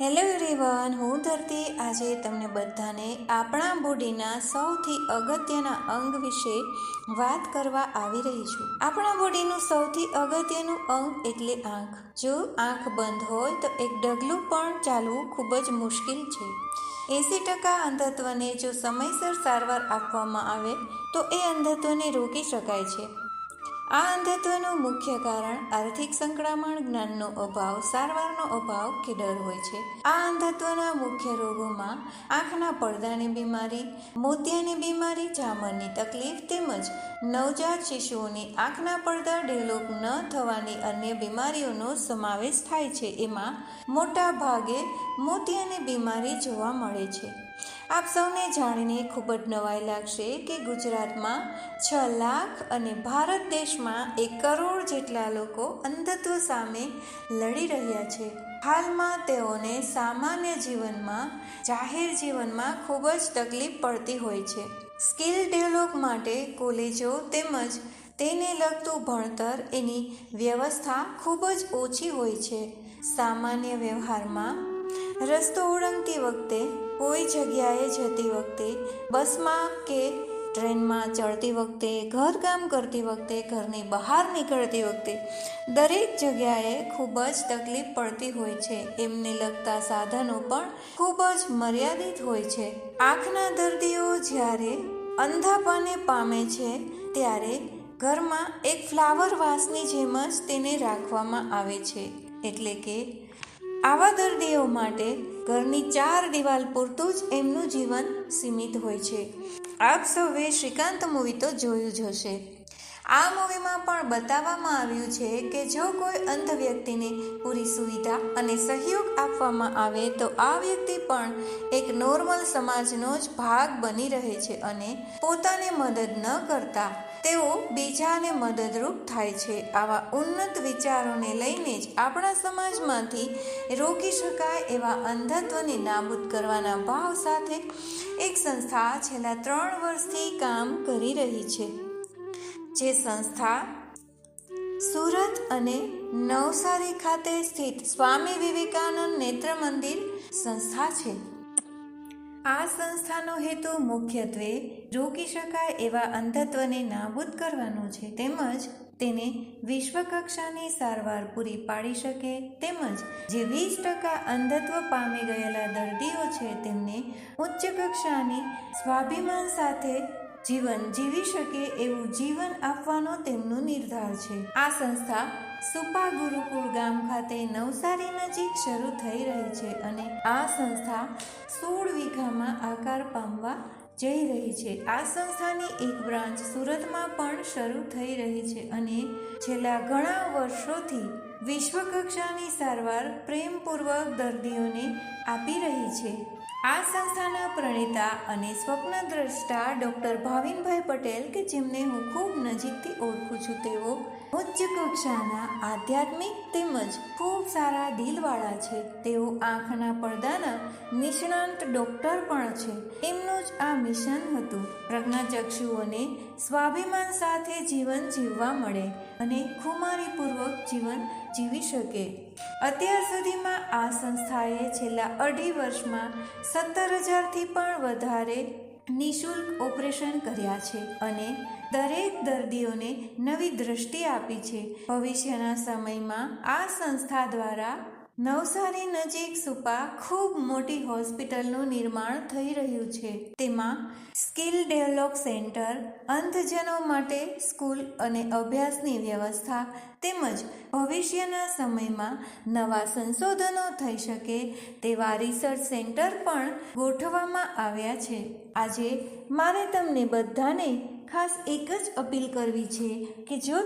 Hello everyone હું ધરતી. આજે તમને બધાને આપણા બોડીના સૌથી અગત્યના અંગ વિશે વાત કરવા આવી રહી છું. આપણા બોડીનું સૌથી અગત્યનું અંગ એટલે આંખ. જો આંખ બંધ હોય તો એક ડગલું પણ ચાલવું ખૂબ જ મુશ્કેલ છે. એંસી ટકા અંધત્વને જો સમયસર સારવાર આપવામાં આવે, તો એ અંધત્વને રોકી શકાય છે. આ અંધત્વનું મુખ્ય કારણ આર્થિક સંક્રમણ જ્ઞાનનો અભાવ, સારવારનો અભાવ કે ડર હોય છે. આ અંધત્વના મુખ્ય રોગોમાં આંખના પડદાની બીમારી, મોતિયાની બીમારી જામરની તકલીફ તેમજ નવજાત શિશુઓની આંખના પડદા ડેવલપ ન થવાની અન્ય બીમારીઓનો સમાવેશ થાય છે. એમાં મોટા ભાગે મોતિયાની બીમારી જોવા મળે છે. આપ સૌને જાણીને ખૂબ જ નવાઈ લાગશે કે ગુજરાતમાં છ લાખ અને ભારત દેશમાં એક કરોડ જેટલા લોકો અંધત્વ સામે લડી રહ્યા છે. હાલમાં તેઓને સામાન્ય જીવનમાં, જાહેર જીવનમાં ખૂબ જ તકલીફ પડતી હોય છે. સ્કિલ ડેવલપ માટે કોલેજો તેમજ તેને લગતું ભણતર એની વ્યવસ્થા ખૂબ જ ઓછી હોય છે. સામાન્ય વ્યવહારમાં રસ્તો ઓળંગતી વખતે, કોઈ જગ્યાએ જતી વખતે, બસમાં કે ટ્રેનમાં ચડતી વખતે ઘરકામ કરતી વખતે, ઘરની બહાર નીકળતી વખતે, દરેક જગ્યાએ ખૂબ જ તકલીફ પડતી હોય છે. એમને લગતા સાધનો પણ ખૂબ જ મર્યાદિત હોય છે. આંખના દર્દીઓ જ્યારે અંધાપાને પામે છે, ત્યારે ઘરમાં એક ફ્લાવર વાસની જેમ જ તેને રાખવામાં આવે છે. એટલે કે આવા દર્દીઓ માટે ઘરની ચાર દિવાલ પૂરતું જ એમનું જીવન સીમિત હોય છે. આપ સૌએ શ્રીકાંત મૂવી તો જોયું જ હશે. આ મૂવીમાં પણ બતાવવામાં આવ્યું છે કે જો કોઈ અંધ વ્યક્તિને પૂરી સુવિધા અને સહયોગ આપવામાં આવે તો આ વ્યક્તિ પણ એક નોર્મલ સમાજનો જ ભાગ બની રહે છે અને પોતાને મદદ ન કરતા તેઓ બીજાને મદદરૂપ થાય છે. આવા ઉન્નત વિચારોને લઈને જ આપણા સમાજમાંથી રોકી શકાય એવા અંધત્વને નાબૂદ કરવાના ભાવ સાથે એક સંસ્થા છેલ્લા ત્રણ વર્ષથી કામ કરી રહી છે. જે સંસ્થા સુરત અને નવસારી ખાતે સ્થિત સ્વામી વિવેકાનંદ નેત્ર મંદિર સંસ્થા છે. આ સંસ્થાનો હેતુ મુખ્યત્વે રોકી શકાય એવા અંધત્વને નાબૂદ કરવાનો છે. તેમજ તેને વિશ્વકક્ષાની સારવાર પૂરી પાડી શકે. તેમજ જે વીસ ટકા અંધત્વ પામી ગયેલા દર્દીઓ છે તેમને ઉચ્ચ કક્ષાની સ્વાભિમાન સાથે જીવન જીવી શકે એવું જીવન આપવાનો તેમનો નિર્ધાર છે. આ સંસ્થા સુપા ગુરુકુળ ગામ ખાતે નવસારી નજીક શરૂ થઈ રહી છે અને આ સંસ્થા સોળ વીઘામાં આકાર પામવા જઈ રહી છે. આ સંસ્થાની એક બ્રાન્ચ સુરતમાં પણ શરૂ થઈ રહી છે અને છેલ્લા ઘણા વર્ષોથી વિશ્વકક્ષાની સારવાર પ્રેમપૂર્વક દર્દીઓને આપી રહી છે. આ સંસ્થાના પ્રણેતા અને સ્વપ્નદ્રષ્ટા ડૉક્ટર ભાવિનભાઈ પટેલ કે જેમને હું ખૂબ નજીકથી ઓળખું છું તેઓ ઉચ્ચ કક્ષાના આધ્યાત્મિક તેમજ ખૂબ સારા દિલવાળા છે. તેઓ આંખના પડદાના નિષ્ણાંત ડૉક્ટર પણ છે. એમનું જ આ મિશન હતું પ્રજ્ઞાચક્ષુઓને સ્વાભિમાન સાથે જીવન જીવવા મળે અને ખુમારીપૂર્વક જીવન જીવી શકે. અત્યાર સુધીમાં આ સંસ્થાએ છેલ્લા અઢી વર્ષમાં સત્તર હજારથી પણ વધારે નિઃશુલ્ક ઓપરેશન કર્યા છે અને દરેક દર્દીઓને નવી દ્રષ્ટિ આપી છે. ભવિષ્યના સમયમાં આ સંસ્થા દ્વારા નવસારી નજીક સુપા ખૂબ મોટી હોસ્પિટલનું નિર્માણ થઈ રહ્યું છે. તેમાં સ્કિલ ડેવલપ સેન્ટર, અંધજનો માટે સ્કૂલ અને અભ્યાસની વ્યવસ્થા તેમજ ભવિષ્યના સમયમાં નવા સંશોધનો થઈ શકે તેવા રિસર્ચ સેન્ટર પણ ગોઠવવામાં આવ્યા છે. આજે મારે તમને બધાને ખાસ એક જ અપીલ કરવી છે કે જો